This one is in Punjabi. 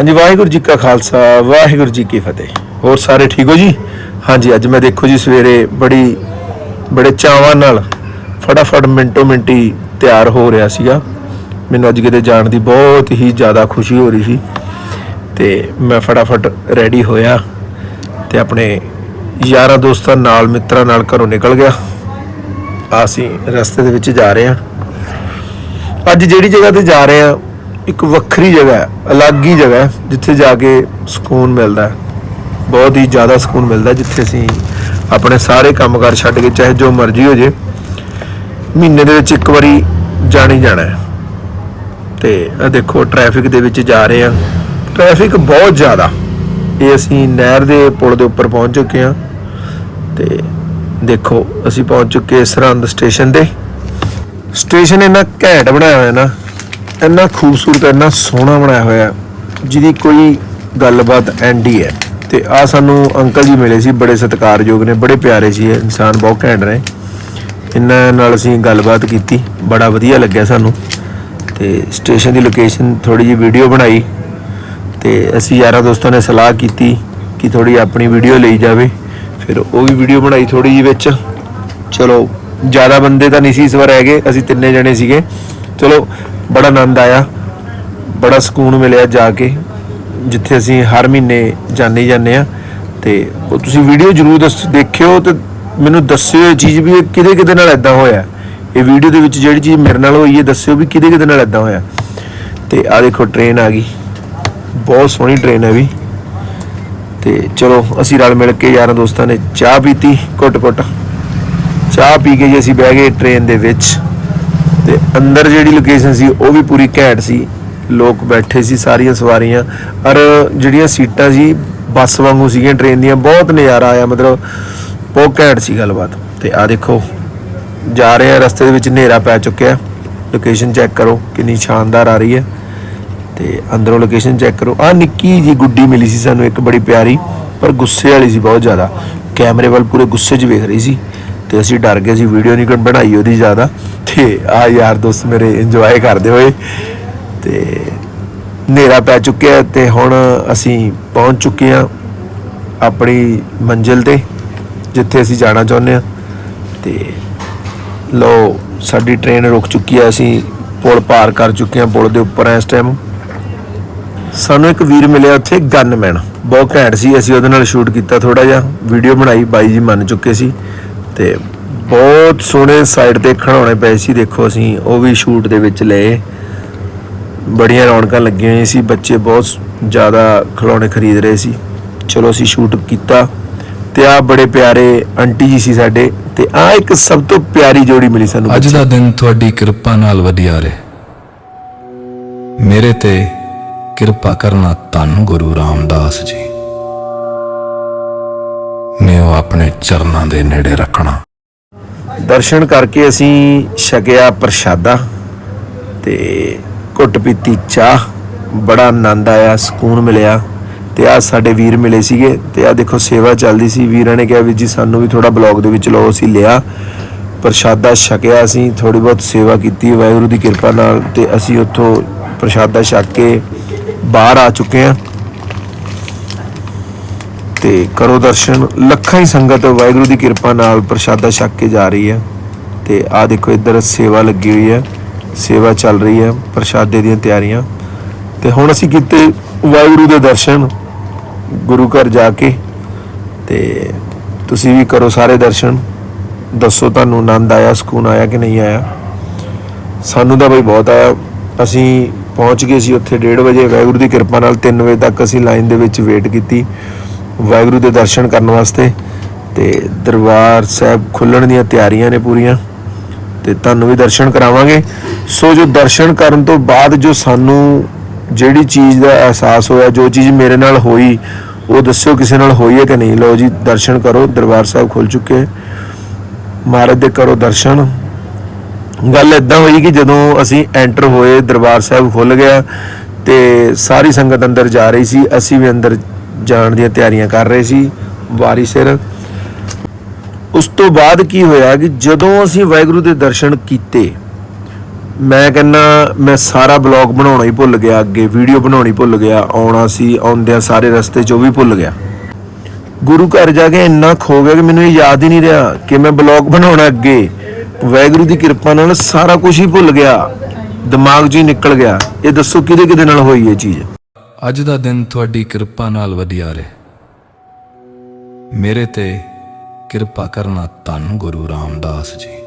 ਹਾਂਜੀ, ਵਾਹਿਗੁਰੂ ਜੀ ਕਾ ਖਾਲਸਾ, ਵਾਹਿਗੁਰੂ ਜੀ ਕੀ ਫਤਿਹ। ਹੋਰ ਸਾਰੇ ਠੀਕ ਹੋ ਜੀ? ਹਾਂਜੀ, ਅੱਜ ਮੈਂ ਦੇਖੋ ਜੀ ਸਵੇਰੇ ਬੜੀ, ਬੜੇ ਚਾਵਾਂ ਨਾਲ ਫਟਾਫਟ ਮਿੰਟੋ ਮਿੰਟੀ ਤਿਆਰ ਹੋ ਰਿਹਾ ਸੀਗਾ। ਮੈਨੂੰ ਅੱਜ ਕਿਤੇ ਜਾਣ ਦੀ ਬਹੁਤ ਹੀ ਜ਼ਿਆਦਾ ਖੁਸ਼ੀ ਹੋ ਰਹੀ ਸੀ। ਤੇ ਮੈਂ ਫਟਾਫਟ ਰੈਡੀ ਹੋਇਆ ਤੇ ਆਪਣੇ ਯਾਰਾਂ ਦੋਸਤਾਂ ਨਾਲ, ਮਿੱਤਰਾਂ ਨਾਲ ਘਰੋਂ ਨਿਕਲ ਗਿਆ। ਅਸੀਂ ਰਸਤੇ ਦੇ ਵਿੱਚ ਜਾ ਰਹੇ ਹਾਂ। ਅੱਜ ਜਿਹੜੀ ਜਗ੍ਹਾ ਤੇ ਜਾ ਰਹੇ ਹਾਂ ਇੱਕ ਵੱਖਰੀ ਜਗ੍ਹਾ ਹੈ, ਅਲੱਗ ਹੀ ਜਗ੍ਹਾ ਹੈ, ਜਿੱਥੇ ਜਾ ਕੇ ਸਕੂਨ ਮਿਲਦਾ ਹੈ। ਬਹੁਤ ਹੀ ਜ਼ਿਆਦਾ ਸਕੂਨ ਮਿਲਦਾ ਜਿੱਥੇ ਅਸੀਂ ਆਪਣੇ ਸਾਰੇ ਕੰਮਕਾਰ ਛੱਡ ਕੇ, ਚਾਹੇ ਜੋ ਮਰਜ਼ੀ ਹੋ ਜੇ, ਮਹੀਨੇ ਦੇ ਵਿੱਚ ਇੱਕ ਵਾਰੀ ਜਾਣੀ ਜਾਣਾ ਹੈ। ਤੇ ਇਹ ਦੇਖੋ ਟ੍ਰੈਫਿਕ ਦੇ ਵਿੱਚ ਜਾ ਰਹੇ ਆ ਟ੍ਰੈਫਿਕ ਬਹੁਤ ਜ਼ਿਆਦਾ। ਇਹ ਅਸੀਂ ਨਹਿਰ ਦੇ ਪੁਲ ਦੇ ਉੱਪਰ ਪਹੁੰਚ ਚੁੱਕੇ ਆ ਤੇ ਦੇਖੋ, ਅਸੀਂ ਪਹੁੰਚ ਚੁੱਕੇ ਸਰਹੰਦ ਸਟੇਸ਼ਨ ਤੇ। ਸਟੇਸ਼ਨ ਇੰਨਾ ਘੈਂਟ ਬਣਾਇਆ ਹੋਇਆ ਨਾ ਇੰਨਾ ਖੂਬਸੂਰਤ, ਇੰਨਾ ਸੋਹਣਾ ਬਣਾਇਆ ਹੋਇਆ ਜਿਹਦੀ ਕੋਈ ਗੱਲਬਾਤ ਐਂਡ ਹੀ ਹੈ। ਤੇ ਆ ਸਾਨੂੰ ਅੰਕਲ ਜੀ ਮਿਲੇ ਸੀ, ਬੜੇ ਸਤਿਕਾਰਯੋਗ ਨੇ, ਬੜੇ ਪਿਆਰੇ ਸੀ ਇਹ ਇਨਸਾਨ, ਬਹੁਤ ਘੈਂਟ ਨੇ ਇਹਨਾਂ ਨਾਲ ਅਸੀਂ ਗੱਲਬਾਤ ਕੀਤੀ, ਬੜਾ ਵਧੀਆ ਲੱਗਿਆ ਸਾਨੂੰ। ਤੇ ਸਟੇਸ਼ਨ ਦੀ ਲੋਕੇਸ਼ਨ ਥੋੜੀ ਜਿਹੀ ਵੀਡੀਓ ਬਣਾਈ, ਤੇ ਅਸੀਂ ਯਾਰਾਂ ਦੋਸਤਾਂ ਨੇ ਸਲਾਹ ਕੀਤੀ ਕਿ ਥੋੜੀ ਆਪਣੀ ਵੀਡੀਓ ਲਈ ਜਾਵੇ। ਫਿਰ ਉਹ ਵੀ ਵੀਡੀਓ ਬਣਾਈ ਥੋੜੀ ਜਿਹੀ ਵਿੱਚ। ਚਲੋ, ਜ਼ਿਆਦਾ ਬੰਦੇ ਤਾਂ ਨਹੀਂ ਸੀ ਇਸ ਵਾਰ ਹੈਗੇ, ਅਸੀਂ ਤਿੰਨੇ ਜਣੇ ਸੀਗੇ। ਚਲੋ ਬੜਾ ਆਨੰਦ ਆਇਆ, ਬੜਾ ਸਕੂਨ ਮਿਲਿਆ ਜਾ ਕੇ, ਜਿੱਥੇ ਅਸੀਂ ਹਰ ਮਹੀਨੇ ਜਾਂਦੇ ਜਾਂਦੇ ਆ ਤੇ ਉਹ ਤੁਸੀਂ ਵੀਡੀਓ ਜਰੂਰ ਦੱਸ, ਦੇਖਿਓ ਤੇ ਮੈਨੂੰ ਦੱਸਿਓ ਇਹ ਚੀਜ਼ ਵੀ ਇਹ ਕਿਹਦੇ ਕਿਹਦੇ ਨਾਲ ਇਦਾਂ ਹੋਇਆ। ਇਹ ਵੀਡੀਓ ਦੇ ਵਿੱਚ ਜਿਹੜੀ ਚੀਜ਼ ਮੇਰੇ ਨਾਲ ਹੋਈ ਹੈ, ਦੱਸਿਓ ਵੀ ਕਿਹਦੇ ਕਿਹਦੇ ਨਾਲ ਇਦਾਂ ਹੋਇਆ। ਤੇ ਆ ਦੇਖੋ ਟ੍ਰੇਨ ਆ ਗਈ। ਬਹੁਤ ਸੋਹਣੀ ਟ੍ਰੇਨ ਹੈ ਵੀ। ਤੇ ਚਲੋ ਅਸੀਂ ਰਲ ਮਿਲ ਕੇ ਯਾਰਾਂ ਦੋਸਤਾਂ ਨੇ ਚਾਹ ਪੀਤੀ ਘੁੱਟ-ਘੁੱਟ। ਚਾਹ ਪੀ ਕੇ ਜੀ ਅਸੀਂ ਬਹਿ ਗਏ ਟ੍ਰੇਨ ਦੇ ਵਿੱਚ। ਤੇ ਅੰਦਰ ਜਿਹੜੀ ਲੋਕੇਸ਼ਨ ਸੀ, ਉਹ ਵੀ ਪੂਰੀ ਘੈਂਟ ਸੀ। ਲੋਕ ਬੈਠੇ ਸੀ ਸਾਰੀਆਂ ਸਵਾਰੀਆਂ। ਔਰ ਜਿਹੜੀਆਂ ਸੀਟਾਂ ਸੀ, ਬੱਸ ਵਾਂਗੂ ਸੀਗੀਆਂ ਟ੍ਰੇਨ ਦੀਆਂ, ਬਹੁਤ ਨਜ਼ਾਰਾ ਆਇਆ, ਮਤਲਬ ਬਹੁਤ ਘੈਂਟ ਸੀ ਗੱਲਬਾਤ। ਤੇ ਆ ਦੇਖੋ, ਜਾ ਰਹੇ ਆ, ਰਸਤੇ ਦੇ ਵਿੱਚ ਹਨੇਰਾ ਪੈ ਚੁੱਕਿਆ। ਲੋਕੇਸ਼ਨ ਚੈੱਕ ਕਰੋ, ਕਿੰਨੀ ਸ਼ਾਨਦਾਰ ਆ ਰਹੀ ਹੈ। ਤੇ ਅੰਦਰੋਂ ਲੋਕੇਸ਼ਨ ਚੈੱਕ ਕਰੋ। ਆ ਨਿੱਕੀ ਜੀ ਗੁੱਡੀ ਮਿਲੀ ਸੀ ਸਾਨੂੰ, ਇੱਕ ਬੜੀ ਪਿਆਰੀ, ਪਰ ਗੁੱਸੇ ਵਾਲੀ ਸੀ ਬਹੁਤ ਜ਼ਿਆਦਾ। ਕੈਮਰੇ ਵੱਲ ਪੂਰੇ ਗੁੱਸੇ 'ਚ ਵੇਖ ਰਹੀ ਸੀ। ਤੇ ਅਸੀਂ ਡਰ ਗਏ ਸੀ ਵੀਡੀਓ ਨਹੀਂ ਕਰਨ ਬਣਾਈ ਉਹਦੀ ਜ਼ਿਆਦਾ। ਤੇ ਆ ਯਾਰ ਦੋਸਤ ਮੇਰੇ ਇੰਜੋਏ ਕਰਦੇ ਹੋਏ ਤੇ ਹਨੇਰਾ ਪੈ ਚੁੱਕਿਆ ਤੇ ਹੁਣ ਅਸੀਂ ਪਹੁੰਚ ਚੁੱਕੇ ਹਾਂ ਆਪਣੀ ਮੰਜ਼ਿਲ ਤੇ, ਜਿੱਥੇ ਅਸੀਂ ਜਾਣਾ ਚਾਹੁੰਦੇ ਹਾਂ। ਤੇ ਲੋ ਸਾਡੀ ਟ੍ਰੇਨ ਰੁਕ ਚੁੱਕੀ ਹੈ, ਅਸੀਂ ਪੁਲ ਪਾਰ ਕਰ ਚੁੱਕੇ ਹਾਂ ਪੁਲ ਦੇ ਉੱਪਰ ਹਾਂ ਇਸ ਟਾਈਮ ਸਾਨੂੰ ਇੱਕ ਵੀਰ ਮਿਲਿਆ ਉੱਥੇ ਗਨਮੈਨ ਬਹੁਤ ਘੈਂਟ ਸੀ, ਅਸੀਂ ਉਹਦੇ ਨਾਲ ਸ਼ੂਟ ਕੀਤਾ ਥੋੜਾ ਜਿਹਾ। ਵੀਡੀਓ ਬਣਾਈ, ਬਾਈ ਜੀ ਮੰਨ ਚੁੱਕੇ ਸੀ। ਤੇ ਬਹੁਤ ਸੋਹਣੇ ਸਾਈਡ ਤੇ ਖੜਾਉਣੇ ਪਏ ਸੀ। ਦੇਖੋ ਅਸੀਂ ਉਹ ਵੀ ਸ਼ੂਟ ਦੇ ਵਿੱਚ ਲਏ। ਬੜੀਆਂ ਰੌਣਕਾਂ ਲੱਗੀਆਂ ਹੋਈਆਂ ਸੀ। ਬੱਚੇ ਬਹੁਤ ਜ਼ਿਆਦਾ ਖਿਡੌਣੇ ਖਰੀਦ ਰਹੇ ਸੀ। ਚਲੋ ਅਸੀਂ ਸ਼ੂਟ ਕੀਤਾ ਤੇ ਆ ਬੜੇ ਪਿਆਰੇ ਆਂਟੀ ਜੀ ਸੀ ਸਾਡੇ ਤੇ ਆ ਇੱਕ ਸਭ ਤੋਂ ਪਿਆਰੀ ਜੋੜੀ ਮਿਲੀ ਸਾਨੂੰ ਅੱਜ ਦਾ ਦਿਨ ਤੁਹਾਡੀ ਕਿਰਪਾ ਨਾਲ ਵਧੀਆ ਰਹੇ। ਮੇਰੇ ਤੇ ਕਿਰਪਾ ਕਰਨਾ ਧੰਨ ਗੁਰੂ ਰਾਮਦਾਸ ਜੀ। ਮੈਂ ਉਹ ਆਪਣੇ ਚਰਨਾਂ ਦੇ ਨੇੜੇ ਰੱਖਣਾ। ਦਰਸ਼ਨ ਕਰਕੇ ਅਸੀਂ ਛਕਿਆ ਪ੍ਰਸ਼ਾਦਾ ਤੇ ਘੁੱਟ ਪੀਤੀ ਚਾਹ। ਬੜਾ ਆਨੰਦ ਆਇਆ, ਸਕੂਨ ਮਿਲਿਆ ਤੇ ਆ ਸਾਡੇ ਵੀਰ ਮਿਲੇ ਸੀਗੇ ਤੇ ਆ ਦੇਖੋ ਸੇਵਾ ਚੱਲਦੀ ਸੀ। ਵੀਰਾਂ ਨੇ ਕਿਹਾ ਵੀ ਜੀ ਸਾਨੂੰ ਵੀ ਥੋੜਾ ਬਲੌਗ ਦੇ ਵਿੱਚ ਲਓ, ਅਸੀਂ ਲਿਆ। ਪ੍ਰਸ਼ਾਦਾ ਛਕਿਆ ਅਸੀਂ ਥੋੜੀ ਬਹੁਤ ਸੇਵਾ ਕੀਤੀ, ਵਾਹਿਗੁਰੂ ਦੀ ਕਿਰਪਾ ਨਾਲ ਤੇ ਅਸੀਂ ਉੱਥੋਂ ਪ੍ਰਸ਼ਾਦਾ ਛਕ ਕੇ ਬਾਹਰ ਆ ਚੁੱਕੇ ਹਾਂ। ਤੇ ਕਰੋ ਦਰਸ਼ਨ। ਲੱਖਾਂ ਹੀ ਸੰਗਤ ਵਾਹਿਗੁਰੂ ਦੀ ਕਿਰਪਾ ਨਾਲ ਪ੍ਰਸ਼ਾਦਾ ਛਕ ਕੇ ਜਾ ਰਹੀ ਹੈ ਤੇ ਆ ਦੇਖੋ ਇੱਧਰ ਸੇਵਾ ਲੱਗੀ ਹੋਈ ਹੈ। ਸੇਵਾ ਚੱਲ ਰਹੀ ਹੈ, ਪ੍ਰਸ਼ਾਦੇ ਦੀਆਂ ਤਿਆਰੀਆਂ। ਤੇ ਹੁਣ ਅਸੀਂ ਕੀਤੇ ਵਾਹਿਗੁਰੂ ਦੇ ਦਰਸ਼ਨ, ਗੁਰੂ ਘਰ ਜਾ ਕੇ। ਤੇ ਤੁਸੀਂ ਵੀ ਕਰੋ ਸਾਰੇ ਦਰਸ਼ਨ। ਦੱਸੋ ਤੁਹਾਨੂੰ ਆਨੰਦ ਆਇਆ, ਸਕੂਨ ਆਇਆ ਕਿ ਨਹੀਂ ਆਇਆ? ਸਾਨੂੰ ਤਾਂ ਬਈ ਬਹੁਤ ਆਇਆ। ਅਸੀਂ ਪਹੁੰਚ ਗਏ ਸੀ ਉੱਥੇ 1:30 ਵਜੇ। ਵਾਹਿਗੁਰੂ ਦੀ ਕਿਰਪਾ ਨਾਲ 3 ਵਜੇ ਤੱਕ ਅਸੀਂ ਲਾਈਨ ਦੇ ਵਿੱਚ ਵੇਟ ਕੀਤੀ। ਵਾਹਿਗੁਰੂ ਦੇ ਦਰਸ਼ਨ ਕਰਨ ਵਾਸਤੇ ਤੇ ਦਰਬਾਰ ਸਾਹਿਬ ਖੁੱਲਣ ਦੀਆਂ ਤਿਆਰੀਆਂ ਨੇ ਪੂਰੀਆਂ ਤੇ ਤੁਹਾਨੂੰ ਵੀ ਦਰਸ਼ਨ ਕਰਾਵਾਂਗੇ। ਸੋ ਜੋ ਦਰਸ਼ਨ ਕਰਨ ਤੋਂ ਬਾਅਦ ਜੋ ਸਾਨੂੰ ਜਿਹੜੀ ਚੀਜ਼ ਦਾ ਅਹਿਸਾਸ ਹੋਇਆ, ਜੋ ਚੀਜ਼ ਮੇਰੇ ਨਾਲ ਹੋਈ, ਉਹ ਦੱਸਿਓ ਕਿਸੇ ਨਾਲ ਹੋਈ ਹੈ ਕਿ ਨਹੀਂ। ਲਓ ਜੀ, ਦਰਸ਼ਨ ਕਰੋ, ਦਰਬਾਰ ਸਾਹਿਬ ਖੁੱਲ ਚੁੱਕੇ ਮਹਾਰਾਜ ਦੇ ਕਰੋ ਦਰਸ਼ਨ। ਗੱਲ ਇਦਾਂ ਹੋਈ ਕਿ ਜਦੋਂ ਅਸੀਂ ਐਂਟਰ ਹੋਏ, ਦਰਬਾਰ ਸਾਹਿਬ ਖੁੱਲ ਗਿਆ ਤੇ ਸਾਰੀ ਸੰਗਤ ਅੰਦਰ ਜਾ ਰਹੀ ਸੀ, ਅਸੀਂ ਵੀ ਅੰਦਰ ਜਾਣ ਦੀਆਂ ਤਿਆਰੀਆਂ ਕਰ ਰਹੇ ਸੀ ਵਾਰੀ ਸਿਰ। ਉਸ ਤੋਂ ਬਾਅਦ ਕੀ ਹੋਇਆ ਕਿ ਜਦੋਂ ਅਸੀਂ ਵਾਹਿਗੁਰੂ ਦੇ ਦਰਸ਼ਨ ਕੀਤੇ, ਮੈਂ ਕਹਿੰਨਾ ਮੈਂ ਸਾਰਾ ਬਲੌਗ ਬਣਾਉਣਾ ਹੀ ਭੁੱਲ ਗਿਆ, ਅੱਗੇ ਵੀਡੀਓ ਬਣਾਉਣੀ ਭੁੱਲ ਗਿਆ, ਆਉਣਾ ਸੀ, ਆਉਂਦਿਆਂ ਸਾਰੇ ਰਸਤੇ 'ਚ ਉਹ ਵੀ ਭੁੱਲ ਗਿਆ। ਗੁਰੂ ਘਰ ਜਾ ਕੇ ਇੰਨਾ ਖੋ ਗਿਆ ਕਿ ਮੈਨੂੰ ਇਹ ਯਾਦ ਹੀ ਨਹੀਂ ਰਿਹਾ ਕਿ ਮੈਂ ਬਲੌਗ ਬਣਾਉਣਾ ਅੱਗੇ। ਵਾਹਿਗੁਰੂ ਦੀ ਕਿਰਪਾ ਨਾਲ ਸਾਰਾ ਕੁਝ ਹੀ ਭੁੱਲ ਗਿਆ। ਦਿਮਾਗ 'ਚ ਹੀ ਨਿਕਲ ਗਿਆ। ਇਹ ਦੱਸੋ ਕਿਹਦੇ ਕਿਹਦੇ ਨਾਲ ਹੋਈ ਇਹ ਚੀਜ਼? ਅੱਜ ਦਾ ਦਿਨ ਤੁਹਾਡੀ ਕਿਰਪਾ ਨਾਲ ਵਧੀਆ ਰਹੇ। ਮੇਰੇ ਤੇ ਕਿਰਪਾ ਕਰਨਾ ਧੰਨ ਗੁਰੂ ਰਾਮਦਾਸ ਜੀ।